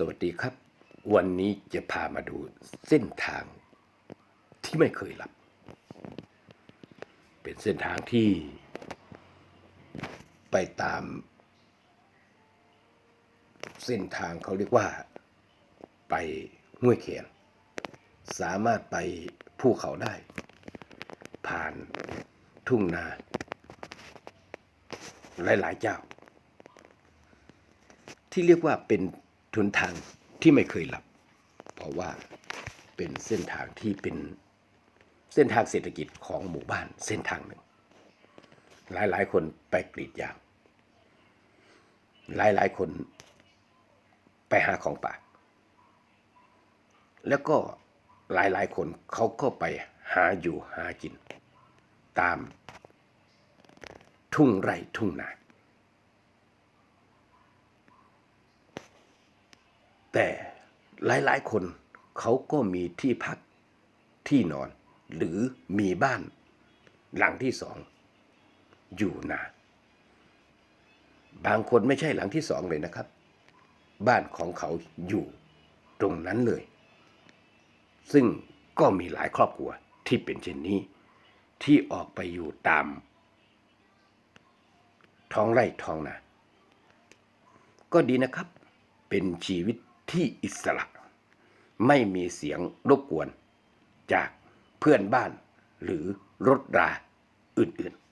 สวัสดีครับ วันนี้จะพามาดูเส้นทางที่ไม่เคยหลับ เป็นเส้นทางที่ไปตาม เส้นทางเขาเรียกว่า ไปห้วยเขียน สามารถไปภูเขาได้ ผ่านทุ่งนา หลาย ๆ เจ้า ที่เรียกว่าเป็น ทุนทางที่ไม่เคยหลับ เพราะว่าเป็นเส้นทางที่เป็นเส้นทางเศรษฐกิจของหมู่บ้านเส้นทางหนึ่ง หลายๆ คนไปกรีดยาง หลายๆ คนไปหาของป่า แล้วก็หลายๆ คนเขาก็ไปหาอยู่หากิน ตามทุ่งไร่ทุ่งนา แต่หลายๆ คนเขาก็มีที่พักที่นอน หรือมีบ้านหลังที่สองอยู่นาบางคนไม่ใช่หลังที่สองเลยนะครับ บ้านของเขาอยู่ตรงนั้นเลย ซึ่งก็มีหลายครอบครัวที่เป็นเช่นนี้ ที่ออกไปอยู่ตาม ท้องไร่ท้องนาก็ดีนะครับ เป็นชีวิต ที่อิสระ ไม่มีเสียงรบกวน จากเพื่อนบ้านหรือรถราอื่นๆ